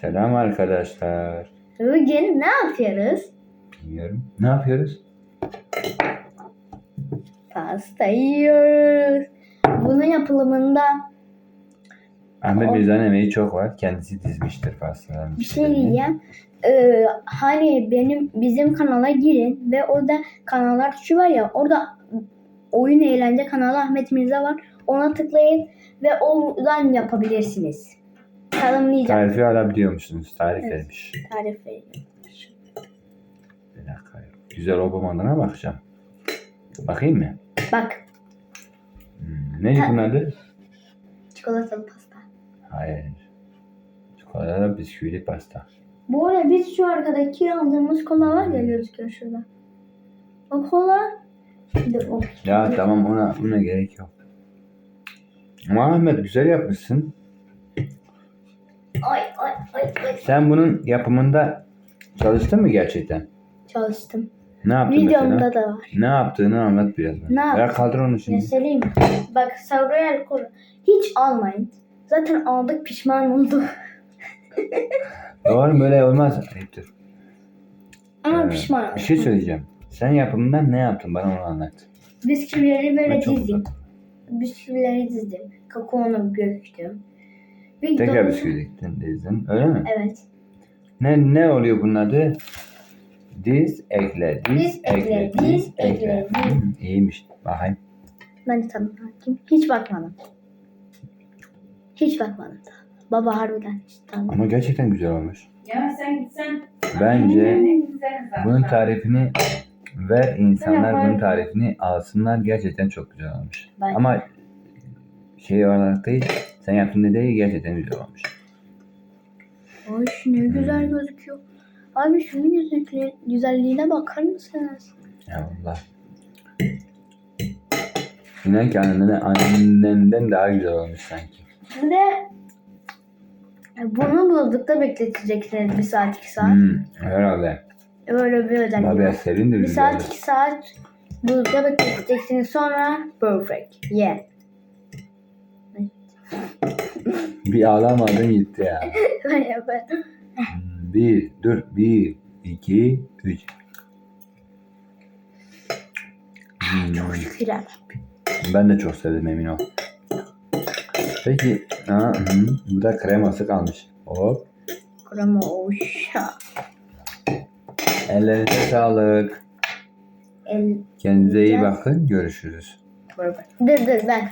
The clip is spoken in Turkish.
Selam arkadaşlar. Bugün ne yapıyoruz? Bilmiyorum. Ne yapıyoruz? Pasta yiyoruz. Bunun yapılımında Ahmet Mirza'nın emeği çok var. Kendisi dizmiştir pastalarını. bir şey diyeceğim. Ee, hani benim bizim kanala girin ve orada kanallar tuşu var ya orada oyun eğlence kanalı Ahmet Mirza var. Ona tıklayın ve oradan yapabilirsiniz. Tanımlayacağım. Tarifi alabiliyor musunuz? Tarif Evet. vermiş. Tarif vereyim. Bir dakika. Güzel olmadığına bakacağım. Bakayım mı? Bak Hmm. Neydi bunun adı? çikolatalı pasta. Hayır. Çikolatalı bisküvili pasta. Bu arada biz şu arkadaki aldığımız kola var ya gözüküyor şurada. O kola de o. Ya tamam ona, ona gerek yok. Ahmet güzel yapmışsın. Sen bunun yapımında çalıştın mı gerçekten? Çalıştım. Ne yaptın Videomda mesela? da var. Ne yaptığını anlat biraz. bana. Ne yaptım? Ver kaldır onu şimdi. Göstereyim? Bak Savrayal kola. Hiç almayın. Zaten aldık pişman olduk. Doğru böyle olmaz. Ayıptır. Ama Ee, pişman olduk. Bir şey söyleyeceğim. Sen yapımında ne yaptın? Bana onu anlat. Bisküvileri böyle dizdim. Bisküvileri dizdim. Kakaonu göktüm. Bir Tekrar bisküvi diktin, dizdin. Öyle mi? Evet. Ne ne oluyor bunun adı? Diz ekle, diz, Diz ekle, ekle, diz ekle. Hmm, iyiymiş. Bakayım. Ben de tadına bakayım. Hiç bakmadım. Hiç bakmadım da. Baba harbiden hiç tanımadım. Ama gerçekten güzel olmuş. Ya sen gitsen. Bence Ne güzel zaten. bunun tarifini ver insanlar bunun tarifini alsınlar. Gerçekten çok güzel olmuş. Ben- Ama şey olarak değil, sen yaptığında değil gerçekten güzel olmuş. Ay ne güzel gözüküyor. Abi şunun güzelliğine, güzelliğine bakar mısınız? Ya Allah. İnan ki annenden, annenden daha güzel olmuş sanki. Bir de bunu buldukta bekleteceksiniz bir saat iki saat. Hmm, herhalde. Öyle bir özelliği Tabii var. serindir Bir saat iki saat buldukta bekleteceksiniz sonra perfect. Yeah. Bir ağlamadın gitti ya. Ben yaparım. Hmm, bir, dur. Bir, iki, üç. Hmm, Şükür ama. ben de çok sevdim emin ol. Peki, aa, hı, bu da kreması kalmış. Hop. Krema oşa. Ellerinize sağlık. El. Kendinize iyi bakın. Görüşürüz. Dur dur ben.